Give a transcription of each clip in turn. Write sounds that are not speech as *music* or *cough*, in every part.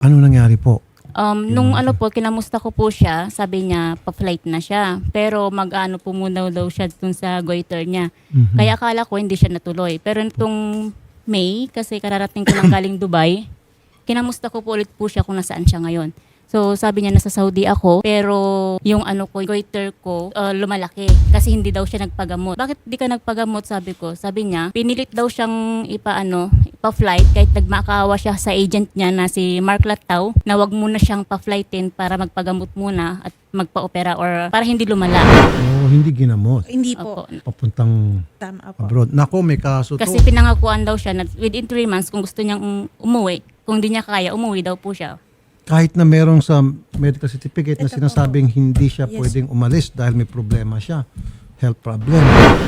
Ano nangyari po? Um, nung ano po, kinamusta ko po siya, sabi niya, pa-flight na siya. Pero mag-ano po muna daw siya dun sa goiter niya. Mhm. Kaya akala ko hindi siya natuloy. Pero nitong May, kasi kararating ko lang *coughs* galing Dubai, kinamusta ko po ulit po siya kung nasaan siya ngayon. So sabi niya nasa Saudi ako, pero yung ano ko, goiter ko, uh, lumalaki. Kasi hindi daw siya nagpagamot. Bakit di ka nagpagamot, sabi ko? Sabi niya, pinilit daw siyang ipa-ano, ipa-flight kahit nagmakaawa siya sa agent niya na si Mark Lataw na wag muna siyang pa-flightin para magpagamot muna at magpa-opera or para hindi lumala. Oh, hindi ginamot. Hindi po. Opo. Papuntang Tama po. abroad. Nako, may kaso to. Kasi pinangakuan daw siya na within 3 months kung gusto niyang um- umuwi, kung di niya kaya, umuwi daw po siya. Kahit na merong sa medical certificate na Ito sinasabing hindi siya Yes. pwedeng umalis dahil may problema siya. Health problem.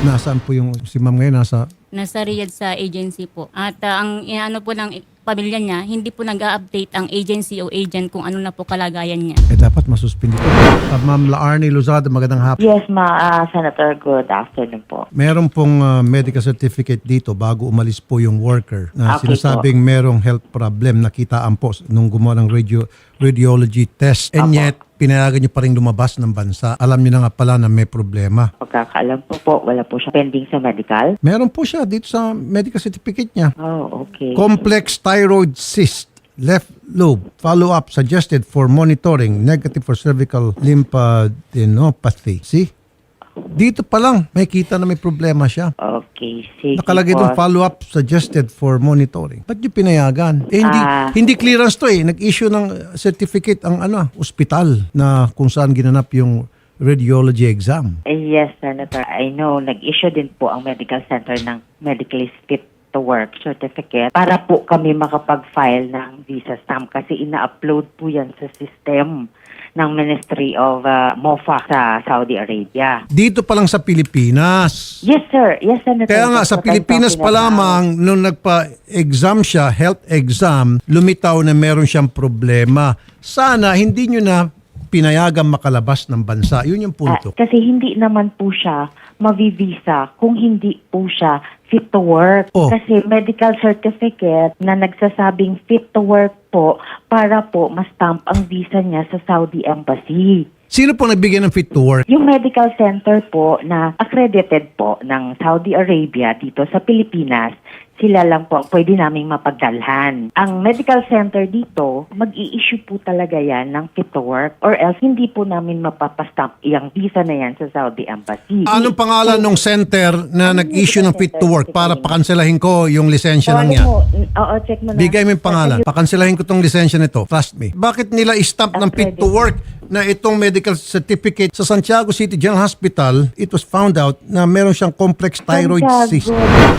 Nasaan po yung si ma'am ngayon? Nasa Nasa Riyadh sa agency po. At ah, ang inaano po ng pamilya niya, hindi po nag-update ang agency o agent kung ano na po kalagayan niya. eh dapat masuspindi ito. Uh, ma'am Laarni Luzada, magandang hapon. Yes, ma, ah, Senator. Good afternoon po. Meron pong uh, medical certificate dito bago umalis po yung worker na Okay sinasabing merong health problem. Nakitaan po nung gumawa ng radio, radiology test. And Apo. yet, pinayagan niyo pa rin lumabas ng bansa. Alam niyo na nga pala na may problema. Pagkakaalam po po, wala po siya pending sa medical. Meron po siya dito sa medical certificate niya. Oh, okay. Complex thyroid cyst, left lobe, follow-up suggested for monitoring, negative for cervical lymphadenopathy. See? Dito pa lang, may kita na may problema siya. okay, sige Nakalagay po. doon follow-up suggested for monitoring. Ba't nyo pinayagan? Eh, hindi, Ah. hindi clearance to eh. Nag-issue ng certificate ang ano, ospital na kung saan ginanap yung radiology exam. Eh, yes, Senator. I know, nag-issue din po ang medical center ng medically fit to work certificate para po kami makapag-file ng visa stamp kasi ina-upload po yan sa system ng Ministry of ah, MOFA sa Saudi Arabia. Dito pa lang sa Pilipinas. Yes, sir. Yes, Senator. Kaya nga sa Pilipinas pa lamang nung nagpa-exam siya, health exam, lumitaw na meron siyang problema. Sana hindi nyo na pinayagan makalabas ng bansa. Yun yung punto. Ah, kasi hindi naman po siya mavivisa kung hindi po siya fit to work. Oh. Kasi medical certificate na nagsasabing fit to work po para po ma-stamp ang visa niya sa Saudi Embassy. Sino po nagbigay ng fit to work? Yung medical center po na accredited po ng Saudi Arabia dito sa Pilipinas, sila lang po ang pwede naming mapagdalhan. Ang medical center dito, mag-i-issue po talaga yan ng fit to work or else hindi po namin mapapastamp yung visa na yan sa Saudi Embassy. Anong pangalan ng center na nag-issue ng fit to work para pakanselahin ko yung lisensya lang niya? mo, Oo, check mo na. Bigay mo yung pangalan. Pakanselahin ko tong lisensya nito. Trust me. Bakit nila stamp ng fit to work na itong medical certificate sa Santiago City General Hospital, it was found out na meron siyang complex thyroid cyst.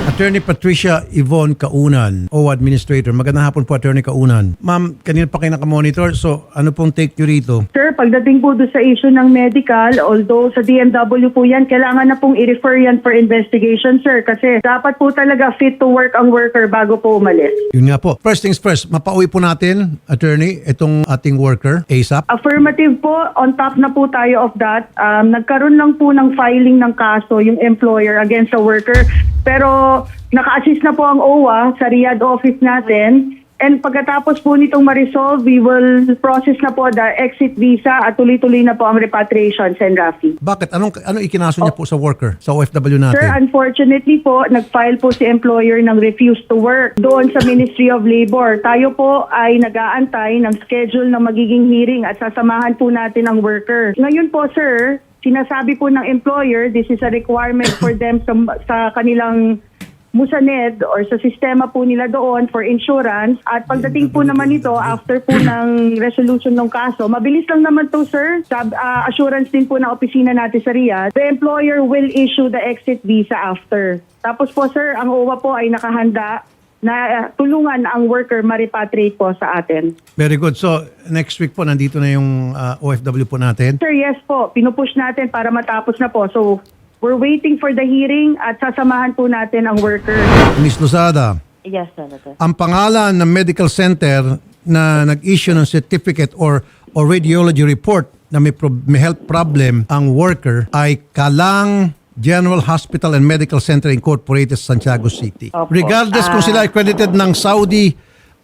Attorney Patricia Yvonne Kaunan, o Administrator. Magandang hapon po, Attorney Kaunan. Ma'am, kanina pa kayo nakamonitor, so ano pong take nyo rito? Sir, pagdating po doon sa issue ng medical, although sa DMW po yan, kailangan na pong i-refer yan for investigation, sir. Kasi dapat po talaga fit to work ang worker bago po umalis. Yun nga po. First things first, mapauwi po natin, Attorney, itong ating worker, ASAP. Affirmative po, on top na po tayo of that. Um, nagkaroon lang po ng filing ng kaso yung employer against the worker. Pero naka-assist na po ang OWA sa Riyadh office natin. And pagkatapos po nitong ma-resolve, we will process na po the exit visa at tuloy-tuloy na po ang repatriation, Sen. Rafi. Bakit? Anong, ano ikinaso niya po sa worker, sa OFW Sir, natin? unfortunately po, nag-file po si employer ng refuse to work doon sa Ministry of Labor. Tayo po ay nag-aantay ng schedule ng magiging hearing at sasamahan po natin ang worker. Ngayon po, sir, sinasabi po ng employer, this is a requirement for them sa, sa kanilang Musaned or sa sistema po nila doon for insurance at pagdating po naman nito after po *coughs* ng resolution ng kaso, mabilis lang naman to sir. Sab, ah, assurance din po ng opisina natin sa Riyadh. The employer will issue the exit visa after. Tapos po sir, ang OWA po ay nakahanda na ah, tulungan ang worker ma-repatriate po sa atin. Very good. So, next week po, nandito na yung uh, OFW po natin. Sir, yes po, pinupush natin para matapos na po. So, we're waiting for the hearing at sasamahan po natin ang worker. Miss Lozada, Yes, Senator. ang pangalan ng medical center na nag-issue ng certificate or, or radiology report na may, prob- may health problem ang worker ay Kalang General Hospital and Medical Center Incorporated, Santiago City. Opo. Regardless kung Ah. sila accredited ng Saudi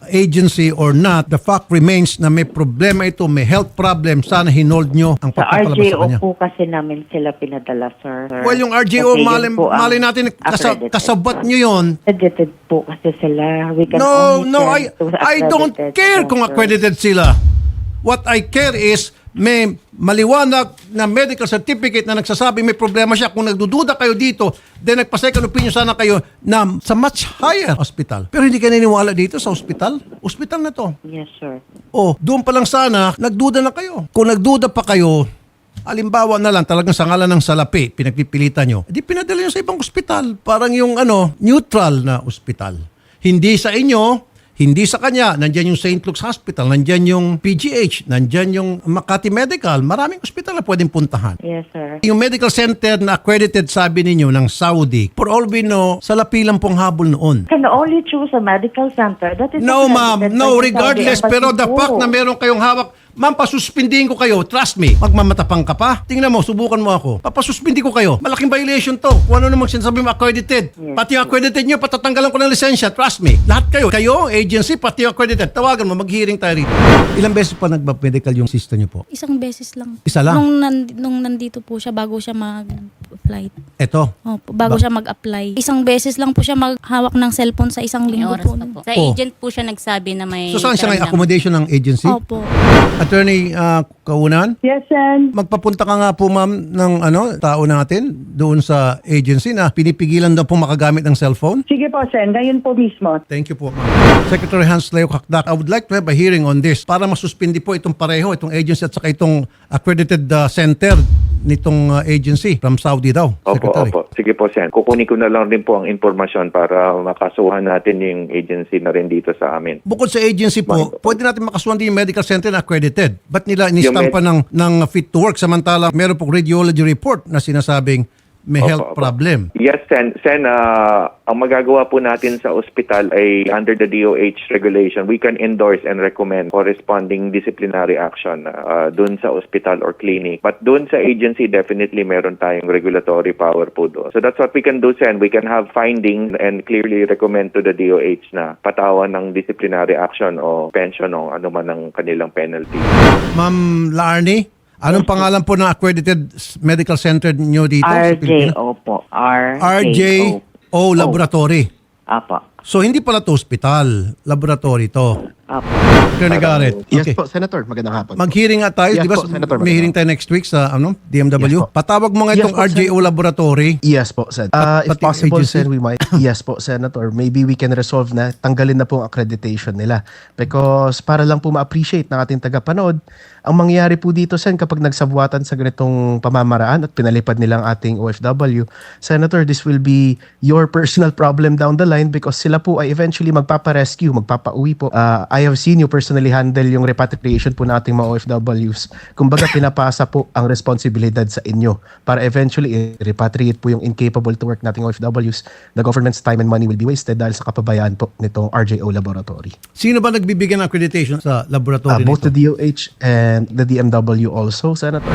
agency or not, the fact remains na may problema ito, may health problem, sana hinold nyo ang Sa pagpapalabas sa RJO kanya. po kasi namin sila pinadala, sir. Well, yung RJO, Kasi yun mali, po ang mali natin, kasa, accredited. kasabot nyo yon. Accredited po kasi sila. We can No, only no, I, I don't accredited care kung centers. accredited sila. What I care is may maliwanag na medical certificate na nagsasabi may problema siya. Kung nagdududa kayo dito, then nagpa-second opinion sana kayo na sa much higher hospital. Pero hindi ka naniniwala dito sa hospital? Hospital na to. Yes, sir. Oh, doon pa lang sana, nagduda na kayo. Kung nagduda pa kayo, alimbawa na lang, talagang sa ngalan ng salapi, pinagpipilitan nyo, di pinadala nyo sa ibang ospital. Parang yung ano, neutral na ospital. Hindi sa inyo, hindi sa kanya. Nandyan yung St. Luke's Hospital, nandyan yung PGH, nandyan yung Makati Medical. Maraming ospital na pwedeng puntahan. Yes, sir. Yung medical center na accredited sabi ninyo ng Saudi, for all we know, salapi lang pong habol noon. Can only choose a medical center that is No, ma'am. No, regardless. Pero the fact na meron kayong hawak, ma'am, pasuspindihin ko kayo. Trust me. Magmamatapang ka pa. Tingnan mo, subukan mo ako. Papasuspindi ko kayo. Malaking violation to. Kung ano namang sinasabi mo accredited. Pati yung accredited nyo, patatanggalan ko ng lisensya. Trust me. Lahat kayo. Kayo, agency, pati yung accredited. Tawagan mo, mag-hearing tayo rito. Ilang beses pa nagpa-medical yung sister nyo po? Isang beses lang. Isa lang? Nung, nan- nung nandito po siya bago siya mag-flight. Eto. Opo, bago Ba- siya mag-apply. Isang beses lang po siya maghawak ng cellphone sa isang May linggo oras po. pa po. Sa Oh. agent po siya nagsabi na may... So saan siya ngayon? Accommodation ng agency? Opo. Attorney uh, Kaunan? Yes, Sen. Magpapunta ka nga po ma'am ng ano, tao natin doon sa agency na pinipigilan daw po makagamit ng cellphone. Sige po, Sen. Ngayon po mismo. Thank you po, ma'am. Secretary Hans Leo Kakdak, I would like to have a hearing on this para masuspindi po itong pareho, itong agency at saka itong accredited uh, center nitong uh, agency from Saudi daw, Opo, Secretary. opo. Sige po, Sen. Kukunin ko na lang din po ang impormasyon para makasuhan natin yung agency na rin dito sa amin. Bukod sa agency po, pwede natin makasuhan din yung medical center na accredited. Ba't nila inistampa med- ng, ng fit to work. Samantala meron pong radiology report na sinasabing may Opo, health opo. problem? Yes, Sen. Sen, ah, ang magagawa po natin sa ospital ay under the DOH regulation, we can endorse and recommend corresponding disciplinary action uh, dun sa ospital or clinic. But dun sa agency, definitely meron tayong regulatory power po doon. So that's what we can do, Sen. We can have findings and clearly recommend to the DOH na patawan ng disciplinary action o pension o ano man ang kanilang penalty. Ma'am Larnie, anong pangalan po ng accredited medical center niyo dito sa Pilipinas? RJO po. RJO. RJO Laboratory. Apo. So hindi pala to hospital, laboratory to. Apo. Attorney Garrett. Yes Okay. po, Senator. Magandang hapon. po. Mag-hearing nga tayo, Yes di ba? po, Senator, May hearing tayo next week sa ano, DMW. Yes po. Patawag mo nga Yes itong po, RJO Laboratory. Yes po, Sen. Uh, if Pati possible, agency? Sen, we might. *laughs* Yes po, Senator. Maybe we can resolve na tanggalin na po ang accreditation nila. Because para lang po ma-appreciate ng ating tagapanood, ang mangyayari po dito, Sen, kapag nagsabwatan sa ganitong pamamaraan at pinalipad nilang ating OFW, Senator, this will be your *laughs* personal problem down the line because sila po ay eventually magpapa-rescue, magpapa-uwi po. Uh, I have seen you personally handle yung repatriation po nating mga OFWs. Kumbaga, pinapasa po ang responsibilidad sa inyo para eventually i-repatriate po yung incapable to work nating OFWs. The government's time and money will be wasted dahil sa kapabayaan po nitong RJO laboratory. Sino ba nagbibigyan ng accreditation sa Uh, laboratory both the nito? DOH and the DMW also, Senator.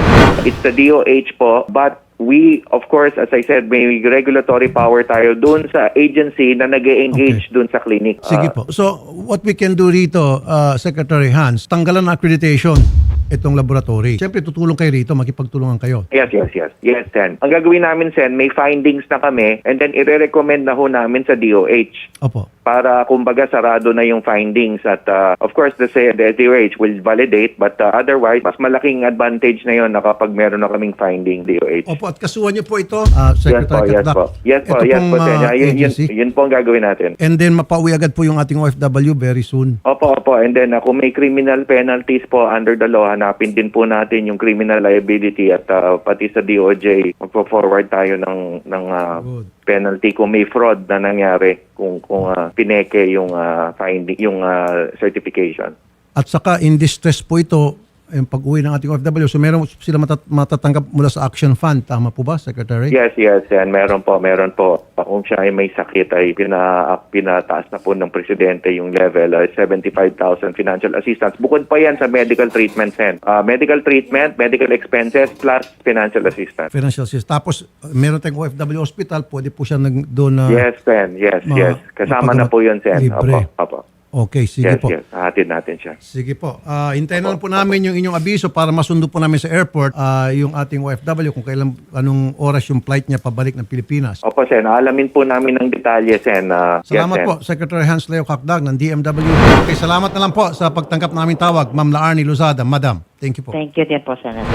It's the DOH po, but we, of course, as I said, may regulatory power tayo dun sa agency na nag engage Okay. dun sa clinic. Sige Ah, po. So what we can do rito, uh, Secretary Hans, tanggalan ng accreditation itong laboratory. Siyempre tutulong kayo rito, makipagtulungan kayo. Yes, yes, yes. Yes, Sen. Ang gagawin namin, Sen, may findings na kami and then i-recommend na ho namin sa DOH Opo. Para kumbaga sarado na yung findings at uh, of course the, the DOH will validate but uh, otherwise mas malaking advantage na yon na kapag meron na kaming finding DOH. Opo, at kasuhan niyo po ito, uh, Yes po, Secretary yes po. Yes po, yes pong, po, uh, yun, yun, yun po ang gagawin natin. And then mapauwi agad po yung ating OFW very soon. Opo, opo. And then uh, kung may criminal penalties po under the law, hanapin din po natin yung criminal liability at uh, pati sa DOJ, magpo-forward tayo ng, ng uh, Good. Penalty kung may fraud na nangyari kung kung uh, pineke yung uh, finding yung uh, certification. At saka in distress po ito, yung pag-uwi ng ating OFW. So meron sila matat- matatanggap mula sa Action Fund. Tama po ba, Secretary? Yes, yes, yan. Meron po, meron po. Kung siya ay may sakit ay pina, pinataas na po ng presidente yung level, uh, 75,000 financial assistance. Bukod pa yan sa medical treatment, Sen. Uh, medical treatment, medical expenses, plus financial assistance. Financial assistance. Tapos, meron tayong OFW hospital, pwede po siya nag, doon na... Yes, Sen. Yes, yes. Kasama na po yun, Sen. libre. Opo, opo. Okay, sige yes, po. yes. Hahatid natin siya. Sige po. Ah, hintayin na lang po namin yung inyong abiso para masundo po namin sa airport ah, yung ating OFW kung kailan anong oras yung flight niya pabalik ng Pilipinas. Opo, Sen. Alamin po namin ng detalye, Sen. Yes, Salamat Sen. po, Secretary Hans Leo Kakdag ng DMW. Okay, salamat na lang po sa pagtanggap namin tawag, Ma'am Laarni Lozada. Madam, thank you po. Thank you din po, Senator.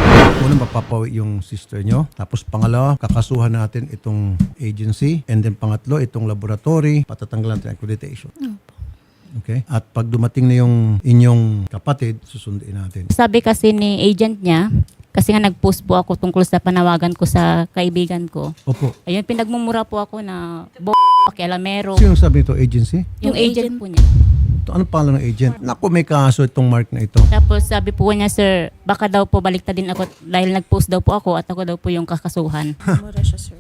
Unang mapapawi yung sister nyo. Tapos pangalawa, kakasuhan natin itong agency. And then pangatlo, itong laboratory. Patatanggalan natin ang accreditation. Okay? At pag dumating na yung inyong kapatid, susunduin natin. Sabi kasi ni agent niya, kasi nga nag-post po ako tungkol sa panawagan ko sa kaibigan ko. Opo. Ayun, pinagmumura po ako na bo Alamero. Sino sabi ito? Agency? Yung Yung agent agent. po niya. Ito, ano pangalan ng agent? Naku, may kaso itong mark na ito. Tapos sabi po niya, sir, baka daw po baliktad din ako dahil nag-post daw po ako at ako daw po yung kakasuhan.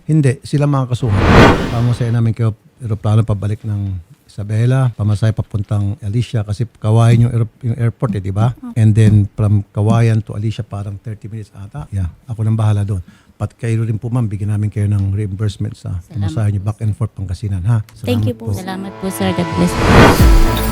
Hindi, sila mga kasuhan. Pamasaya namin kayo aeroplano pabalik ng Isabela, pamasaya papuntang Alicia kasi Kawayan yung, aer- yung airport eh, di ba? And then from Kawayan to Alicia parang 30 minutes ata. Yeah, ako nang bahala doon. Pat kayo rin po ma'am, bigyan namin kayo ng reimbursement sa pamasahe niyo back and forth Pangasinan ha. Thank you po. Salamat po, sir. God bless.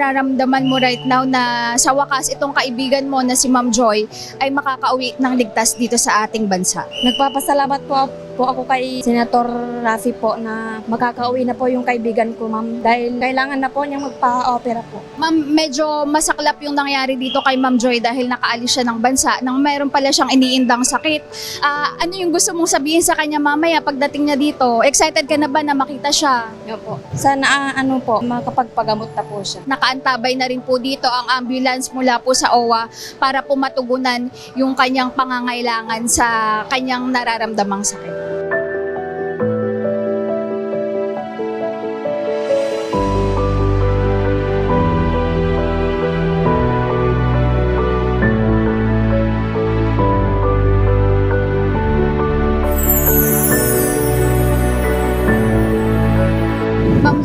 Nararamdaman mo right now na sa wakas itong kaibigan mo na si Ma'am Joy ay makakauwi ng ligtas dito sa ating bansa? Nagpapasalamat po, po ako kay Senator Rafi po na makakauwi na po yung kaibigan ko, ma'am. Dahil kailangan na po niyang magpa-opera po. Ma'am, medyo masaklap yung nangyari dito kay Ma'am Joy dahil nakaalis siya ng bansa nang mayroon pala siyang iniindang sakit. Ah, ano yung gusto mong sabihin sa kanya mamaya pagdating niya dito? Excited ka na ba na makita siya? Opo. Sana ah, ano po, makapagpagamot na po siya. Nakaantabay na rin po dito ang ambulance mula po sa OWA para po matugunan yung kanyang pangangailangan sa kanyang nararamdamang sakit. Ma'am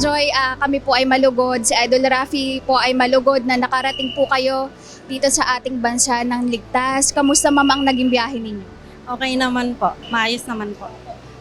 Joy, ah, kami po ay malugod. Si Idol Rafi po ay malugod na nakarating po kayo dito sa ating bansa ng ligtas. Kamusta ma'am ang naging biyahe ninyo? Okay naman po. Maayos naman po.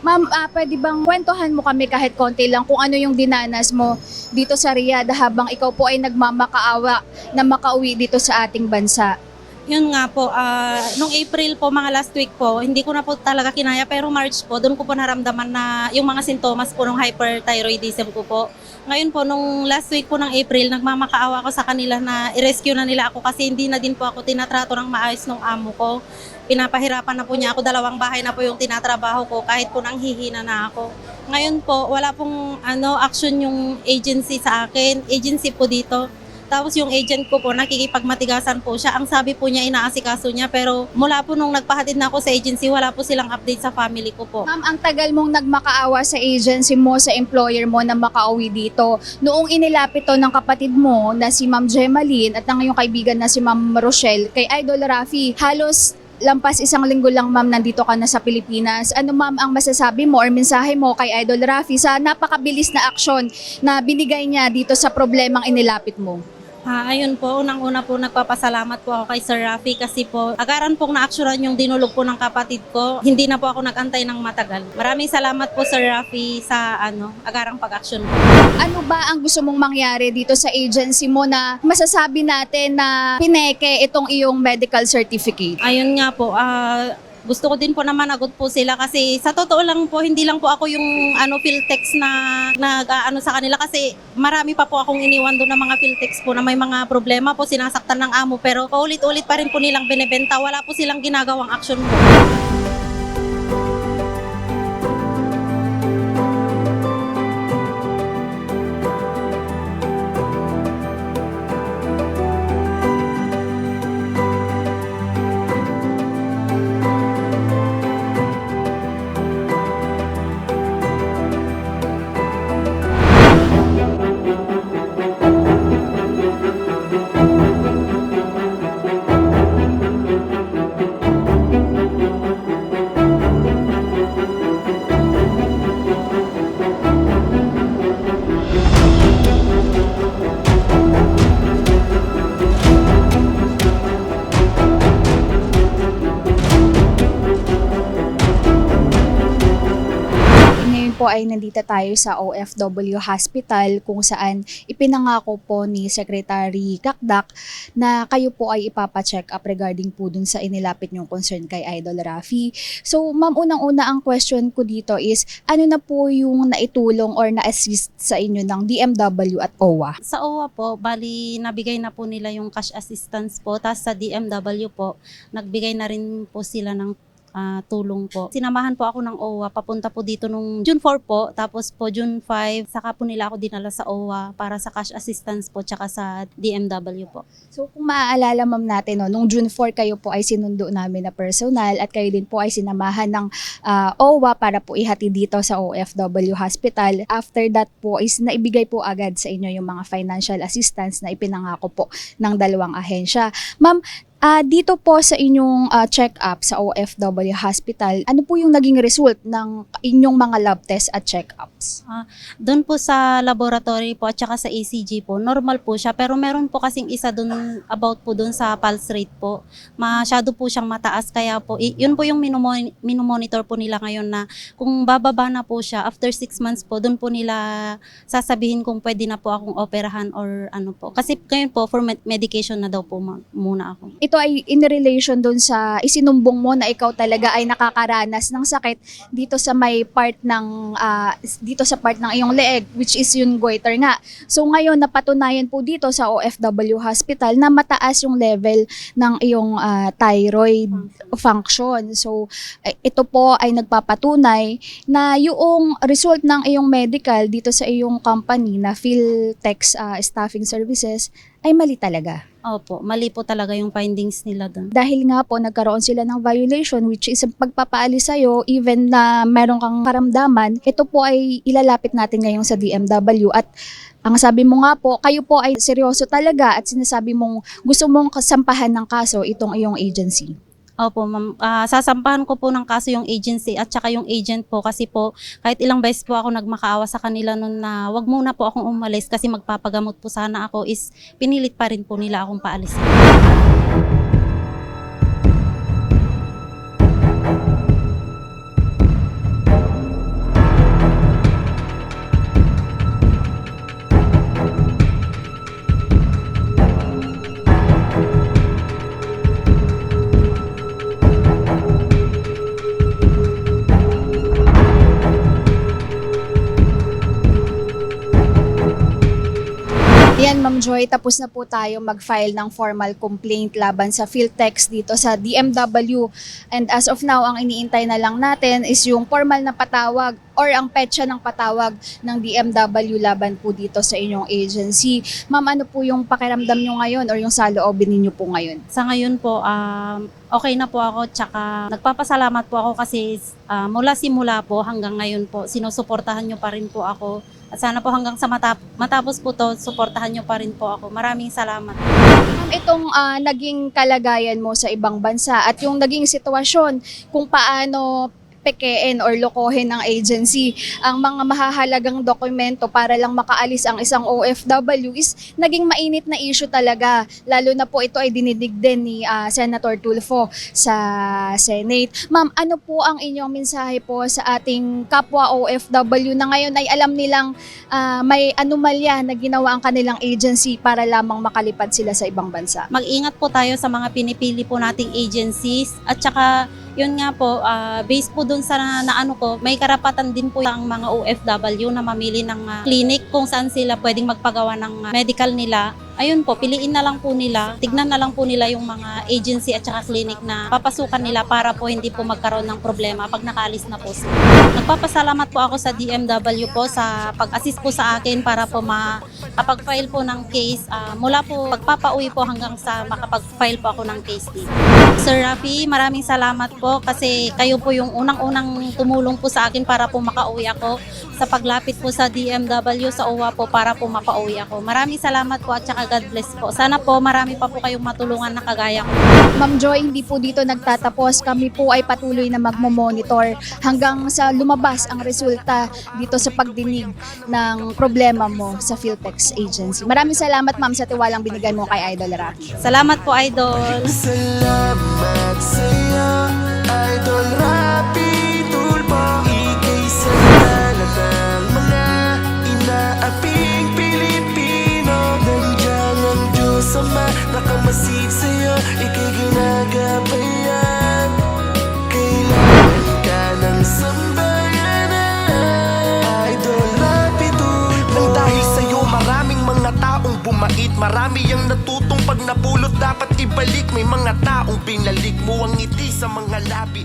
Ma'am, ah, pwede bang kwentuhan mo kami kahit konti lang kung ano yung dinanas mo dito sa Riyadh habang ikaw po ay nagmamakaawa na makauwi dito sa ating bansa? Yun nga po, ah, nung April po, mga last week po, hindi ko na po talaga kinaya, pero March po, doon ko po naramdaman na yung mga sintomas po ng hyperthyroidism ko po. Ngayon po, nung last week po ng April, nagmamakaawa ako sa kanila na i-rescue na nila ako kasi hindi na din po ako tinatrato ng maayos ng amo ko. Pinapahirapan na po niya ako, dalawang bahay na po yung tinatrabaho ko kahit po nang hihina na ako. Ngayon po, wala pong ano, action yung agency sa akin, agency po dito. Tapos yung agent ko po, nakikipagmatigasan po siya. Ang sabi po niya, inaasikaso niya. Pero mula po nung nagpahatid na ako sa agency, wala po silang update sa family ko po. Ma'am, ang tagal mong nagmakaawa sa agency mo, sa employer mo na makauwi dito. Noong inilapit to ng kapatid mo na si Ma'am Gemaline at ng iyong kaibigan na si Ma'am Rochelle kay Idol Rafi, halos lampas isang linggo lang ma'am nandito ka na sa Pilipinas. Ano ma'am ang masasabi mo or mensahe mo kay Idol Rafi sa napakabilis na aksyon na binigay niya dito sa problemang inilapit mo? Ah, ayun po, unang-una po nagpapasalamat po ako kay Sir Rafi kasi po agaran pong na-actionan yung dinulog po ng kapatid ko. Hindi na po ako nagantay ng matagal. Maraming salamat po Sir Rafi sa ano, agarang pag-action po. Ano ba ang gusto mong mangyari dito sa agency mo na masasabi natin na pineke itong iyong medical certificate? Ayun nga po, ah, gusto ko din po na managot po sila kasi sa totoo lang po, hindi lang po ako yung ano, Philtex na nag-ano sa kanila kasi marami pa po akong iniwan doon ng mga Philtex po na may mga problema po, sinasaktan ng amo pero paulit-ulit pa rin po nilang binebenta. Wala po silang ginagawang action po. Ay nandito tayo sa OFW Hospital kung saan ipinangako po ni Secretary Kakdak na kayo po ay ipapacheck up regarding po dun sa inilapit niyong concern kay Idol Rafi. So ma'am, unang-una ang question ko dito is ano na po yung naitulong or na-assist sa inyo ng DMW at OWA? Sa OWA po, bali nabigay na po nila yung cash assistance po. Tapos sa DMW po, nagbigay na rin po sila ng ah, tulong po. Sinamahan po ako ng OWA, papunta po dito nung June 4 po, tapos po June 5, saka po nila ako dinala sa OWA para sa cash assistance po, tsaka sa DMW po. So kung maaalala ma'am natin, no, nung June 4 kayo po ay sinundo namin na personal at kayo din po ay sinamahan ng ah, OWA para po ihati dito sa OFW Hospital. After that po is naibigay po agad sa inyo yung mga financial assistance na ipinangako po ng dalawang ahensya. Ma'am, ah, dito po sa inyong ah, check-up sa OFW Hospital, ano po yung naging result ng inyong mga lab test at check-ups? Doon po sa laboratory po at saka sa ECG po, normal po siya. Pero meron po kasing isa doon about po doon sa pulse rate po. Masyado po siyang mataas. Kaya po, yun po yung minumonitor po nila ngayon na kung bababa na po siya, after six months po, doon po nila sasabihin kung pwede na po akong operahan or ano po. Kasi ngayon po, for med- medication na daw po muna ako. ito ay in relation doon sa isinumbong mo na ikaw talaga ay nakakaranas ng sakit dito sa may part ng ah, dito sa part ng iyong leeg which is yung goiter nga. So ngayon napatunayan po dito sa OFW Hospital na mataas yung level ng iyong ah, thyroid function. So eh, ito po ay nagpapatunay na yung result ng iyong medical dito sa iyong company na Philtex ah, Staffing Services ay mali talaga. Opo, mali po talaga yung findings nila doon. dahil nga po nagkaroon sila ng violation which is pagpapaalis sa'yo even na meron kang karamdaman, ito po ay ilalapit natin ngayon sa DMW at ang sabi mo nga po, kayo po ay seryoso talaga at sinasabi mong gusto mong kasampahan ng kaso itong iyong agency. Opo, ma'am. Ah, sasampahan ko po ng kaso yung agency at saka yung agent po kasi po kahit ilang beses po ako nagmakaawa sa kanila noon na wag muna po akong umalis kasi magpapagamot po sana ako is pinilit pa rin po nila akong paalisin. Joy, tapos na po tayo mag-file ng formal complaint laban sa Philtex dito sa DMW. And as of now, ang iniintay na lang natin is yung formal na patawag or ang petsa ng patawag ng DMW laban po dito sa inyong agency. Ma'am, ano po yung pakiramdam nyo ngayon or yung saloobin ninyo po ngayon? Sa ngayon po, um, okay na po ako tsaka nagpapasalamat po ako kasi ah, mula simula po hanggang ngayon po sinusuportahan nyo pa rin po ako. Sana po hanggang sa matap- matapos po to, suportahan nyo pa rin po ako. Maraming salamat. Itong ah, naging kalagayan mo sa ibang bansa at yung naging sitwasyon kung paano pekein or lokohin ng agency ang mga mahahalagang dokumento para lang makaalis ang isang OFW is naging mainit na issue talaga. Lalo na po ito ay dinidig din ni ah, Senator Tulfo sa Senate. Ma'am, ano po ang inyong mensahe po sa ating kapwa OFW na ngayon ay alam nilang ah, may anomalya na ginawa ang kanilang agency para lamang makalipad sila sa ibang bansa? Mag-ingat po tayo sa mga pinipili po nating agencies at saka yun nga po, ah, based po dun sa na, na ano ko, may karapatan din po ang mga OFW na mamili ng ah, clinic kung saan sila pwedeng magpagawa ng ah, medical nila. Ayun po, piliin na lang po nila, tignan na lang po nila yung mga agency at saka clinic na papasukan nila para po hindi po magkaroon ng problema pag nakaalis na po sila. Nagpapasalamat po ako sa DMW po sa pag-assist po sa akin para po makapag-file po ng case ah, mula po pagpapauwi po hanggang sa makapag-file po ako ng case dito. Sir Rafi, maraming salamat po kasi kayo po yung unang-unang tumulong po sa akin para po makauwi ako sa paglapit po sa DMW sa OWA po para po makauwi ako. Maraming salamat po at saka God bless po. Sana po marami pa po kayong matulungan na kagaya ko. Ma'am Joy, hindi po dito nagtatapos. Kami po ay patuloy na magmo-monitor hanggang sa lumabas ang resulta dito sa pagdinig ng problema mo sa Philtex Agency. Maraming salamat ma'am sa tiwalang binigyan mo kay Idol Rafi. Salamat po, Idol. Salamat sa'yo Idol Rapi Nagmamasid sa'yo, ikay ginagabayan Kailangan ka ng sambayan Idol Rapitulpo Nang dahil sa'yo, maraming mga taong bumait. Marami ang natutong pag napulot. Dapat ibalik May mga taong pinalik mo ang ngiti sa mga labi.